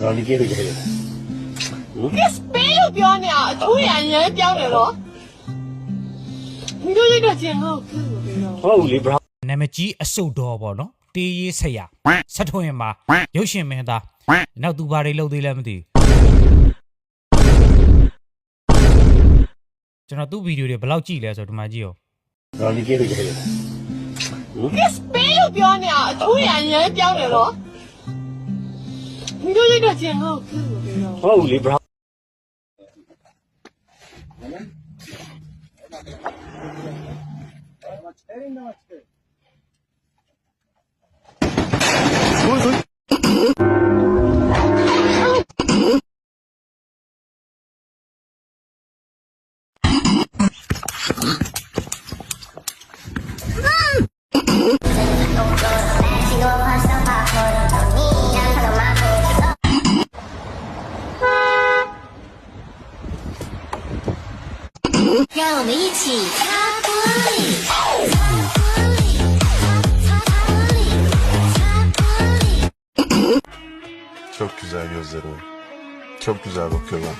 တော့ဒီကိစ္စကြီးတယ် yes ပေးလို့ပြောနေတာအချိုးရရမ်းပြောင်းတယ်နော်မင်းတို့လိုက်တော့ကျင်ဟုတ်ပြီတော့ဟုတ်ဘူးလေ bro နာမည်ကြီးအစုတ်တော်ပေါ့နော်တေးရေးဆရာဆက်ထွင်မှာရုပ်ရှင်မင်းသားနောက်သူဘာတွေလုပ်သေးလဲမသိဘူးကျွန်တော်သူ့ဗီဒီယိုတွေဘယ်လောက်ကြည့်လဲဆိုတော့ဒီမှာကြည့်အောင်တော့ဒီကိစ္စကြီးတယ် yes ပေးလို့ပြောနေတာအချိုးရရမ်းပြောင်းတယ်နော် မင်းတို့လိုက်တော့ကျင်ဟုတ်ပြီတော့ဟုတ်ဘူးလေ bro 让我们一起擦玻璃，擦玻璃，擦玻璃，擦玻璃。 Çok güzel gözlerin. Çok güzel bakıyorlar.